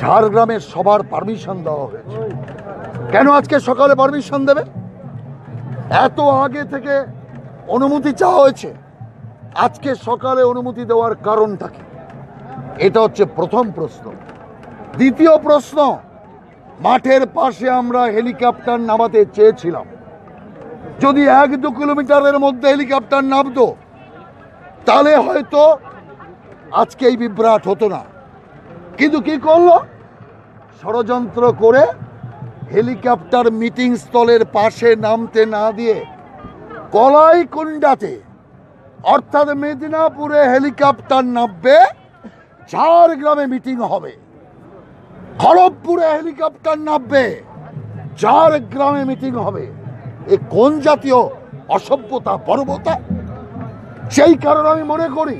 ঝাড়গ্রামের সবার পারমিশন দেওয়া হয়েছে। কেন আজকে সকালে পারমিশন দেবে? এত আগে থেকে অনুমতি চাওয়া হয়েছে। আজকে সকালে অনুমতি দেওয়ার কারণটা কি? এটা হচ্ছে প্রথম প্রশ্ন। দ্বিতীয় প্রশ্ন, মাঠের পাশে আমরা হেলিকপ্টার নামাতে চেয়েছিলাম। যদি এক দু কিলোমিটারের মধ্যে হেলিকপ্টার নামতো, তাহলে হয়তো আজকে এই বিভ্রাট হতো না। কিন্তু কি করল? ষড়যন্ত্র করে হেলিকপ্টার মিটিং স্থলের পাশে নামতে না দিয়ে কলাইকুণ্ডাতে, অর্থাৎ মেদিনীপুরে হেলিকপ্টার নামবে, ঝাড়গ্রামে মিটিং হবে। খড়গপুরে হেলিকপ্টার নামবে, ঝাড়গ্রামে মিটিং হবে। এ কোন জাতীয় অসভ্যতা, পর্বতা? সেই কারণে আমি মনে করি,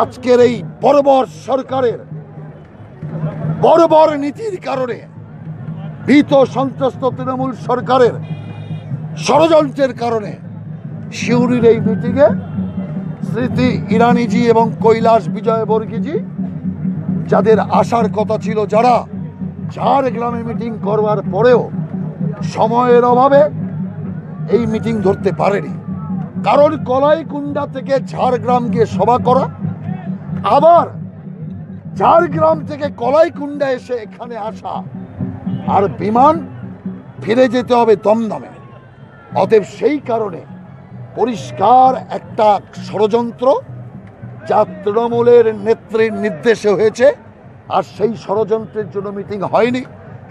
আজকের এই বর্বর সরকারের বর্বর নীতির কারণে ভীত সন্ত্রস্ত তৃণমূল সরকারের ষড়যন্ত্রের কারণে শিউরির এই মিটিংয়ে স্মৃতি ইরানিজি এবং কৈলাস বিজয় বর্গীজি যাদের আসার কথা ছিল যারা ঝাড়গ্রামে মিটিং করবার পরেও সময়ের অভাবে এই মিটিং ধরতে পারেনি। কারণ কলাইকুণ্ডা থেকে ঝাড়গ্রাম গিয়ে সভা করা, আবার ঝাড়গ্রাম থেকে কলাইকুণ্ডা এসে এখানে আসা। আর বিমান ফিরে যেতে হবে দমদমে। অতএব সেই কারণে পরিষ্কার একটা ষড়যন্ত্র যা তৃণমূলের নেত্রীর নির্দেশে হয়েছে, আর সেই ষড়যন্ত্রের জন্য মিটিং হয়নি,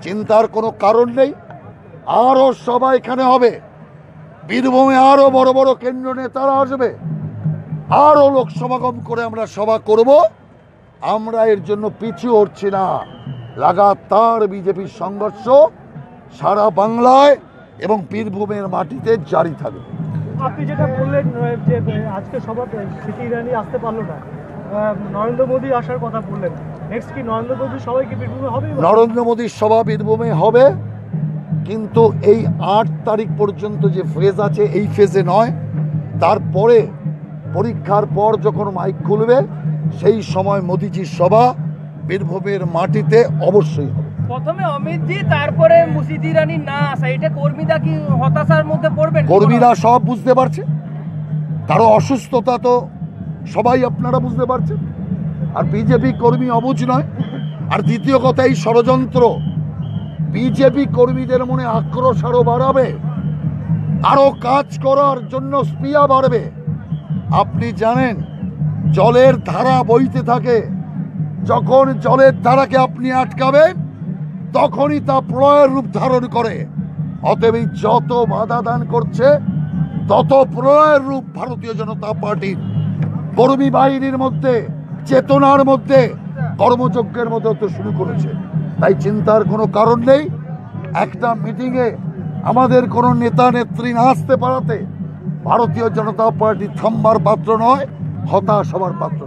চিন্তার কোনো কারণ নেই। আরও সভা এখানে হবে। বীরভূমে আরও বড় বড় কেন্দ্র নেতারা আসবে। আরও লোক সমাগম করে আমরা সভা করব। আমরা এর জন্য পিছু হচ্ছি না। লাগাতার বিজেপির সংঘর্ষ সারা বাংলায় এবং বীরভূমের মাটিতে জারি থাকবে। আপনি যেটা বললেন যে আজকে সভা সিটি ইরানি আসতে পারল না। নরেন্দ্র মোদী আসার কথা বললেন। নেক্সট কি নরেন্দ্র মোদী সবাই কি বীরভূমে হবে? নরেন্দ্র মোদীর সভা বীরভূমে হবে কিন্তু এই আট তারিখ পর্যন্ত যে ফেজ আছে এই ফেজে নয়। তারপরে পরীক্ষার পর যখন মাইক খুলবে সেই সময় মোদিজির সভা বীরভূমের মাটিতে অবশ্যই হবে। প্রথমে অমিত জি তারপরে মুসিদ ইরানি না আসা এটা কর্মীরা কি হতাশার মধ্যে পড়বেন? কর্মীরা সব বুঝতে পারছে। তারও অসুস্থতা তো সবাই আপনারা বুঝতে পারছেন। আর বিজেপি কর্মী অবুঝ নয়। আর দ্বিতীয় কথা এই ষড়যন্ত্র বিজেপি কর্মীদের মনে আক্রোশ আরও বাড়াবে আরও কাজ করার জন্য স্পিয়া বাড়বে। আপনি জানেন জলের ধারা বইতে থাকে। যখন জলের ধারাকে আপনি আটকাবেন, তখনই তা প্রলয়ের রূপ ধারণ করে। অতএব যত বাধা দান করছে, তত প্রলয়ের রূপ ভারতীয় জনতা পার্টির। কর্মী বাহিনীর মধ্যে, চেতনার মধ্যে, কর্মযজ্ঞের মধ্যে হতে শুরু করেছে। তাই চিন্তার কোনো কারণ নেই। একটা মিটিংয়ে আমাদের কোনো নেতা নেত্রী না আসতে পারাতে ভারতীয় জনতা পার্টি থাম্বার পাত্র নয়। হতাশ হবার পাত্র